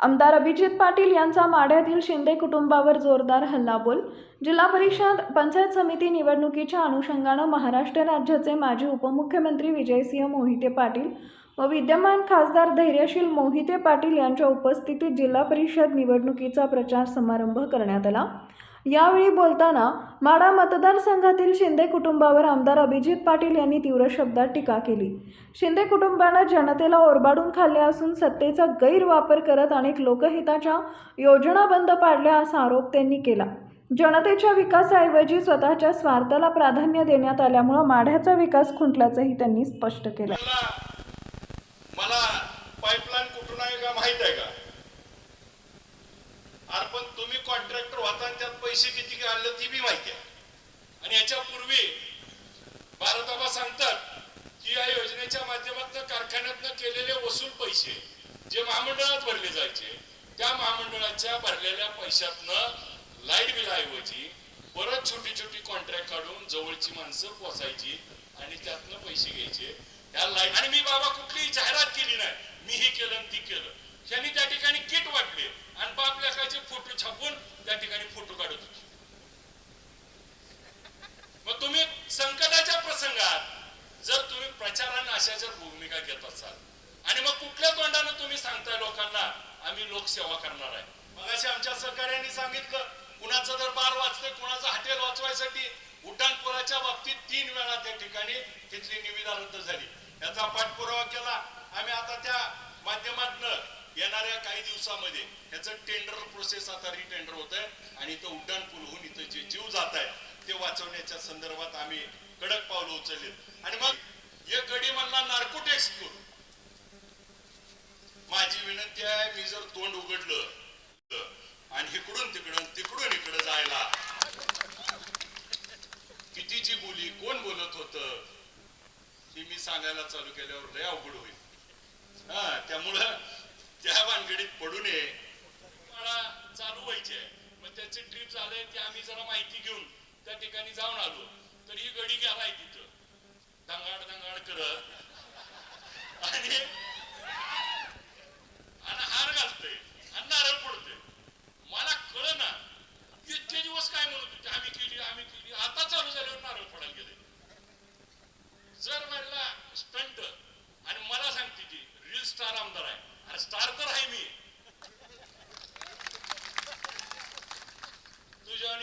आमदार अभिजित पाटील यांचा माढ्यातील शिंदे कुटुंबावर जोरदार हल्लाबोल जिल्हा परिषद पंचायत समिती निवडणुकीच्या अनुषंगानं महाराष्ट्र राज्याचे माजी उपमुख्यमंत्री विजयसिंह मोहिते पाटील व विद्यमान खासदार धैर्यशील मोहिते पाटील यांच्या उपस्थितीत जिल्हा परिषद निवडणुकीचा प्रचार समारंभ करण्यात आला. यावेळी बोलताना माडा मतदारसंघातील शिंदे कुटुंबावर आमदार अभिजित पाटील यांनी तीव्र शब्दात टीका केली. शिंदे कुटुंबानं जनतेला ओरबाडून खाल्ले असून सत्तेचा गैरवापर करत अनेक लोकहिताच्या योजना बंद पाडल्या असा आरोप त्यांनी केला. जनतेच्या विकासाऐवजी स्वतःच्या स्वार्थाला प्राधान्य देण्यात आल्यामुळं माढ्याचा विकास खुंटल्याचंही त्यांनी स्पष्ट केलं मला मला पाईपलाईन कुठून आहे का माहीत आहे का अरे पण तुम्ही कॉन्ट्रॅक्टर होता त्यात पैसे किती आणले ती बी माहिती आहे. आणि याच्यापूर्वी भारताबा सांगतात की या योजनेच्या माध्यमातून कारखान्यातनं केलेले वसूल पैसे जे महामंडळात भरले जायचे त्या महामंडळाच्या भरलेल्या पैशातनं लाइट बिल ऐवजी परत छोटी छोटी कॉन्ट्रॅक्ट काढून जवळची माणसं पोचायची आणि त्यातनं पैसे घ्यायचे. त्या लाइट आणि मी बाबा कुठलीही जाहिरात केली नाही. मी हे केलं आणि ती केलं. त्यांनी त्या ठिकाणी किट वाटले आणि बाप लेखाचे फोटो छापून त्या ठिकाणी फोटो काढत होते. मग तुम्ही संकटाच्या प्रसंगात जर तुम्ही प्रचाराने अशा जर भूमिका घेत असाल आणि मग कुठल्या तोंडानं तुम्ही सांगताय लोकांना आम्ही लोकसेवा करणार आहे. मग असे आमच्या सहकार्यांनी सांगितलं कुणाचं जर बार वाचतंय कुणाचं हॉटेल वाचवायसाठी उड्डाणपुराच्या बाबतीत तीन वेळा त्या ठिकाणी तिथली निविदा रद्द झाली. याचा पाठपुरावा केला. आम्ही आता त्या माध्यमातनं येणाऱ्या काही दिवसामध्ये ह्याचं टेंडर प्रोसेस आता रिटेंडर होत आहे आणि इथं उड्डाण पूल होऊन इथं जे जीव जात आहे ते वाचवण्याच्या संदर्भात आम्ही कडक पावलं उचलले आणि मग हे कडी म्हणला नार्कोटेक्स माझी विनंती आहे मी जर तोंड उघडलं आणि इकडून तिकडून तिकडून इकडं जायला कितीची बोली कोण बोलत होत हे मी सांगायला चालू केल्यावर लय अवघड होईल. हा त्यामुळं त्या पडू नये. मला चालू व्हायचे मग त्याचे ट्रिप झाले ते आम्ही जरा माहिती घेऊन त्या ठिकाणी जाऊन आलो. तर ही गडी गेलाय तिथं दंगाड दंगाड करत आणि आणि हार घालतोय आणि नारळ फोडतोय मला कळ ना इतके दिवस काय म्हणत होते आम्ही केली आम्ही केली आता चालू झाल्यावर नारळ फोडायला गेले जर म्हणला स्टंट आणि मला सांगते ती रील स्टार आमदार आहे आणि स्टार तर आहे मी तुझ्या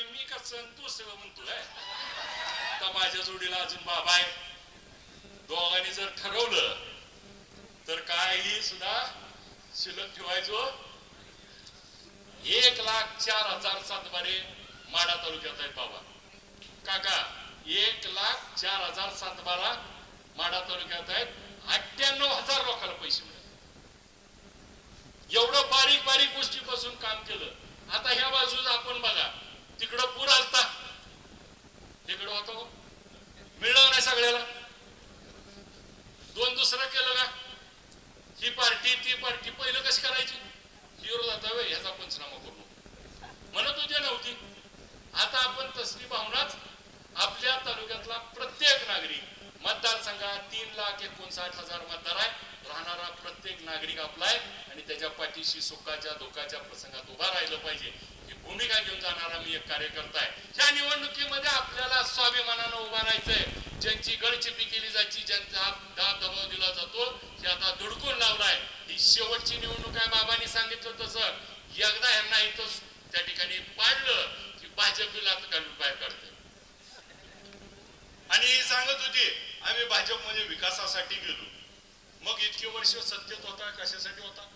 आणि मी म्हणतोय आता माझ्या जोडीला अजून बाबा आहे दोघांनी जर ठरवलं तर काही सुद्धा शिल्लक ठेवायचो. एक लाख चार हजार सातबारे माडा तालुक्यात आहेत बाबा. काका एक लाख चार हजार सातबारा माडा तालुक्यात आहेत. अठ्ठ्याण्णव हजार लोकांना पैसे मिळाले. एवढं बारीक बारीक गोष्टीपासून काम केलं. आता ह्या बाजूला आपण बघा तिकडं पूर आलता तिकडं होतो हो. मिळलं नाही सगळ्याला दोन दुसरं केलं का ही पार्टी ती पार्टी पहिलं कशी करायची? विरोधात हवे ह्याचा पंचनामा करू म्हणत होती नव्हती. आता आपण तसली भावनाच आपल्या तालुक्यातला प्रत्येक नागरिक मतदारसंघात तीन लाख एकोणसाठ हजार मतदार आहे. राहणारा प्रत्येक नागरिक आपला आहे आणि त्याच्या पाठीशी सुखाच्या दुःखाच्या प्रसंगात उभा राहिलं पाहिजे. ही भूमिका घेऊन जाणारा मी एक कार्यकर्ता आहे. ह्या निवडणूक शेवटची निवडणूक आहे बाबांनी सांगितलं तसं एकदा यांना इथं त्या ठिकाणी पाडलं की भाजपला घालून बाहेर काढते आणि सांगत होती आम्ही भाजपमध्ये म्हणजे विकासासाठी गेलो. मग इतके वर्ष सत्तेत होता कशासाठी होता?